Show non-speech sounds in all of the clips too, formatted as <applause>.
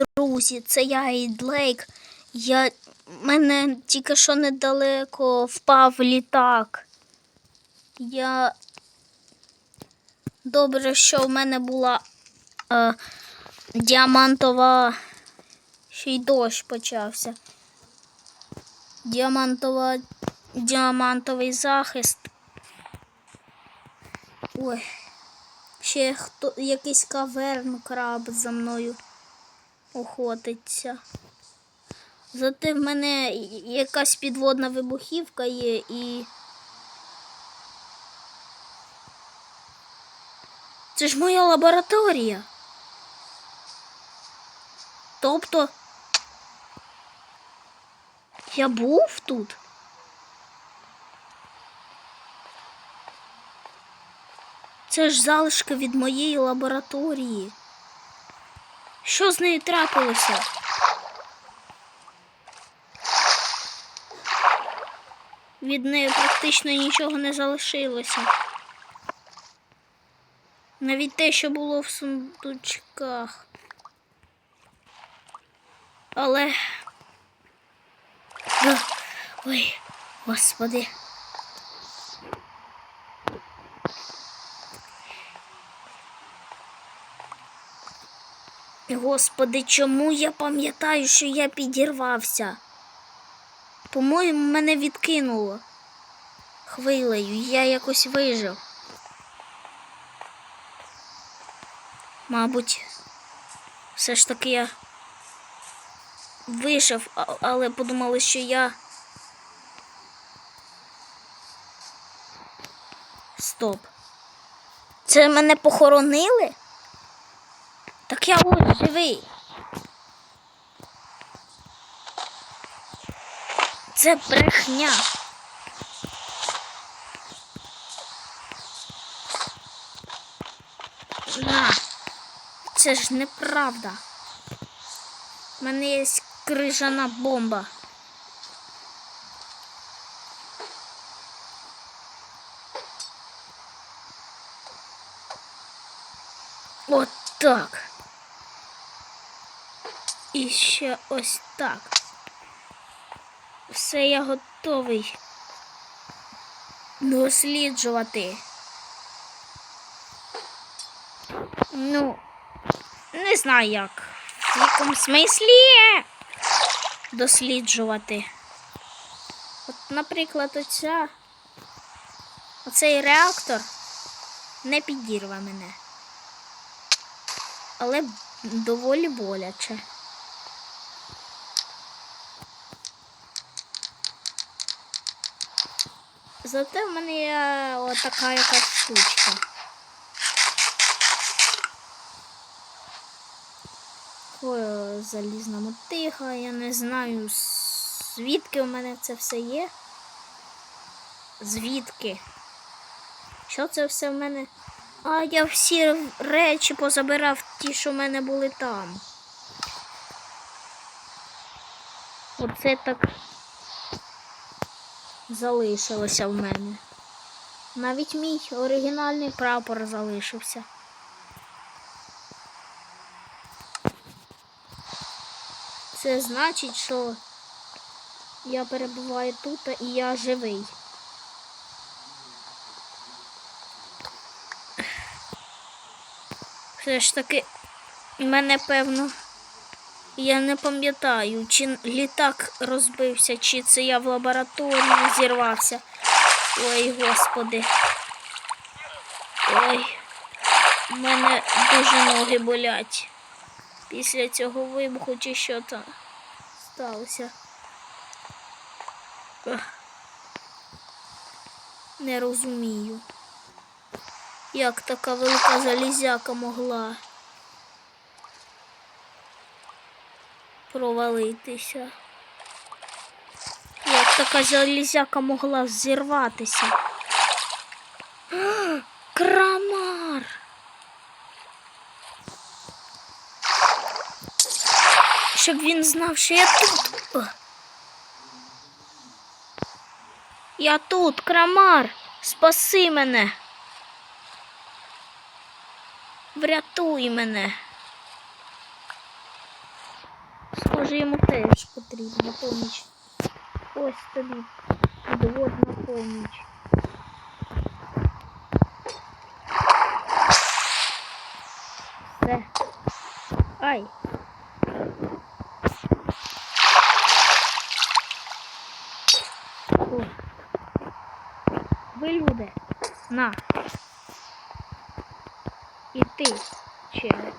друзі, це я Ейдлейк. Я... Мене тільки що недалеко впав літак. Я. Добре, що в мене була е, діамантова. Ще й дощ почався. Діамантова. Діамантовий захист. Ой. Ще хто якийсь каверн краб за мною охотиться. Зате в мене якась підводна вибухівка є і. Це ж моя лабораторія. Тобто я був тут. Це ж залишки від моєї лабораторії. Що з нею трапилося? Від неї практично нічого не залишилося. Навіть те, що було в сундучках. Але. Ой, господи. Господи, чому я пам'ятаю, що я підірвався? По-моєму, мене відкинуло хвилею, я якось вижив. Мабуть, все ж таки я вижив, але подумали, що я. Стоп. Це мене похоронили? Так я ось живий. Це брехня. На. Це ж неправда. У мене є крижана бомба. От так. І ще ось так. Все я готовий досліджувати. Ну, не знаю як. В якому смислі досліджувати. От, наприклад, оця, оцей реактор не підірве мене. Але доволі боляче. Зате в мене є отака якась штучка. Ой, залізна мотига, я не знаю, звідки у мене це все є. Звідки? Що це все в мене? А я всі речі позабирав ті, що в мене були там. Оце так залишилося в мене. Навіть мій оригінальний прапор залишився. Це значить, що я перебуваю тут і я живий. Все ж таки, мене певно, я не пам'ятаю, чи літак розбився, чи це я в лабораторії зірвався. Ой, господи. Ой, у мене дуже ноги болять. Після цього вибуху чи що там сталося. Не розумію. Як така велика залізяка могла провалитися? Як така залізяка могла зірватися? <gasps> Крамар! Щоб він знав, що я тут. Я тут, крамар. Спаси мене. Врятуй мене. Може йому теж потрібна поміч. Ось тобі підводна поміч. Все. Ай. О. Ви люди. На. І ти, череп.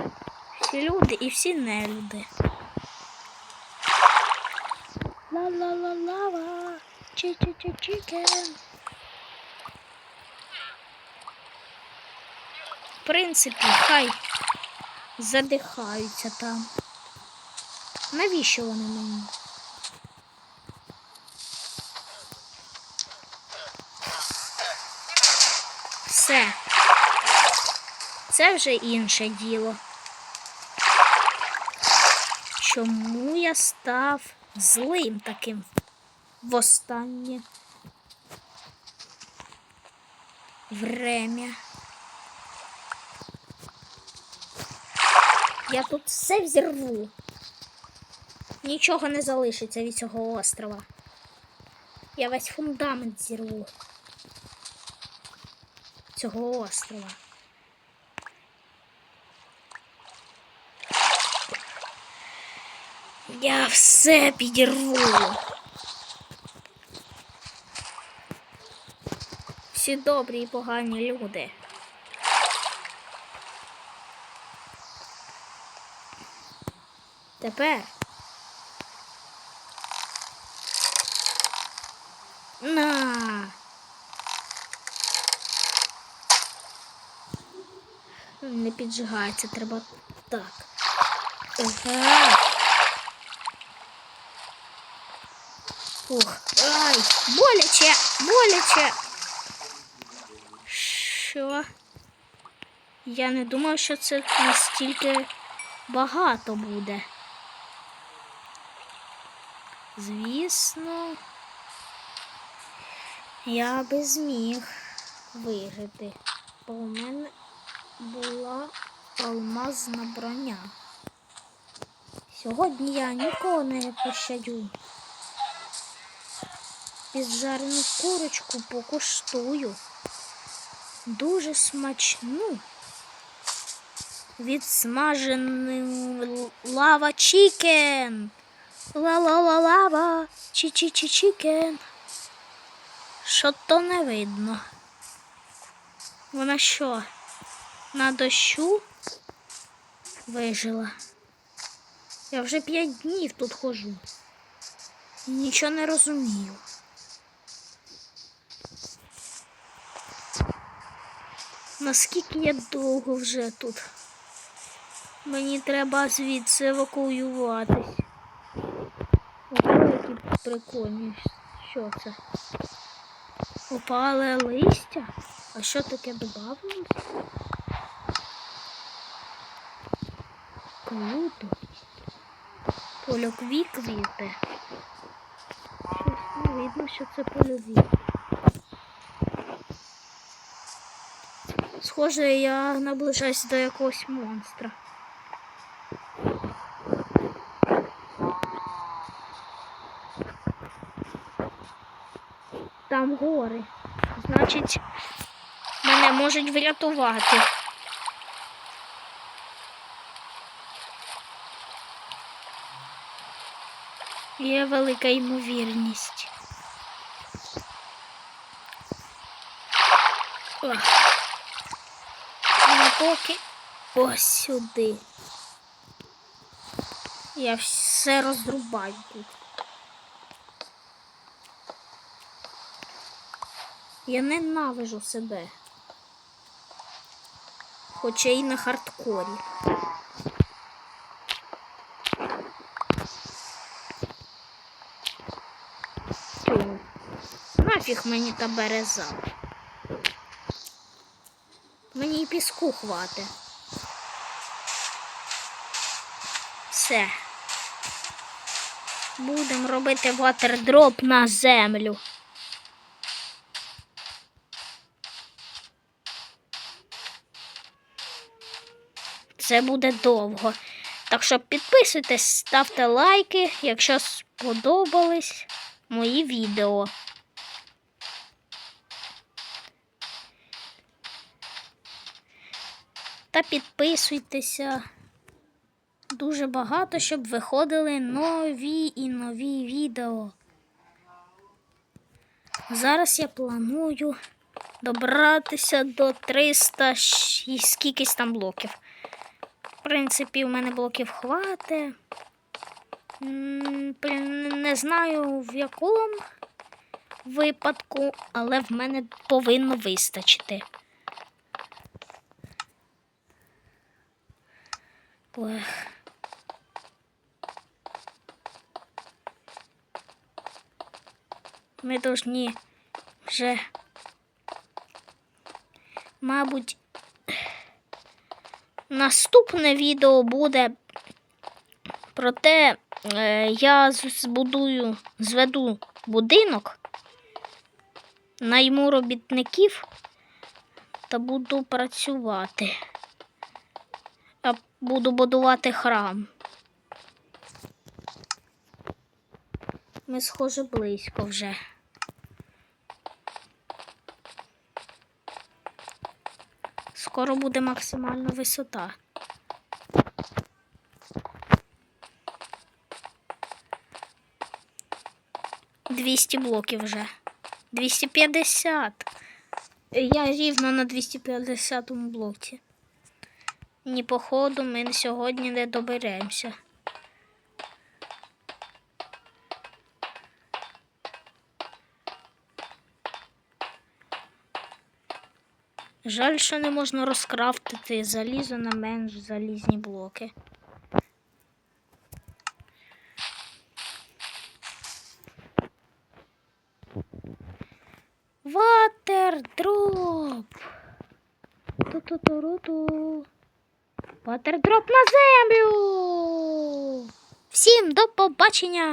Всі люди і всі нелюди. Ла-ла-ла-лава. Чи-чи-чи-чікен. В принципі, хай задихаються там. Навіщо вони мені? Все. Це вже інше діло. Чому я став злим таким востаннє время? Я тут все взірву. Нічого не залишиться від цього острова. Я весь фундамент зірву. Цього острова. Я все підірву. Всі добрі і погані люди. Тепер. На. Не піджигається, треба так. Ага. Ух, ай, боляче, боляче. Що? Я не думав, що це настільки багато буде. Звісно, я би зміг вижити, бо у мене була алмазна броня. Сьогодні я нікого не пощадю. Піджарену курочку покуштую. Дуже смачну. Відсмажений лава чікен. Ла-ла-ла-лава. Чі-чі-чі-чікен. Що то не видно. Вона що? На дощу вижила. Я вже п'ять днів тут хожу. І нічого не розумію. Наскільки я довго вже тут? Мені треба звідси евакуюватись. Ого, які прикольні. Що це? Опале листя? А що таке додавалось? Круто. Польові квіти. Видно, що це польові. Схоже, я наближаюсь до якогось монстра. Там гори. Значить, мене можуть врятувати. Є велика ймовірність. Ох. Поки ось сюди. Я все розрубаю тут. Я ненавижу себе. Хоча і на хардкорі. Нафіг мені та береза. Мені і піску хватить. Все. Будемо робити ватердроп на землю. це буде довго. Так що підписуйтесь, ставте лайки, якщо сподобались мої відео. Та підписуйтеся дуже багато, щоб виходили нові і нові відео. Зараз я планую добратися до 300 і скількись там блоків. В принципі, у мене блоків хватить. Не знаю в якому випадку, але в мене повинно вистачити. Ех. Ми повинні вже, мабуть, наступне відео буде про те, е, я збудую, зведу будинок, найму робітників та буду працювати. Буду будувати храм. Ми схоже близько вже. Скоро буде максимальна висота. Двісті блоків вже. 250. Я рівно на 250 блоці. Ні, походу, ми сьогодні не доберемося. Жаль, що не можна розкрафтити залізо на менш залізні блоки. Ватердроп. Ту-ту-ту-ру-ту. Ватердроп на землю. Всім до побачення!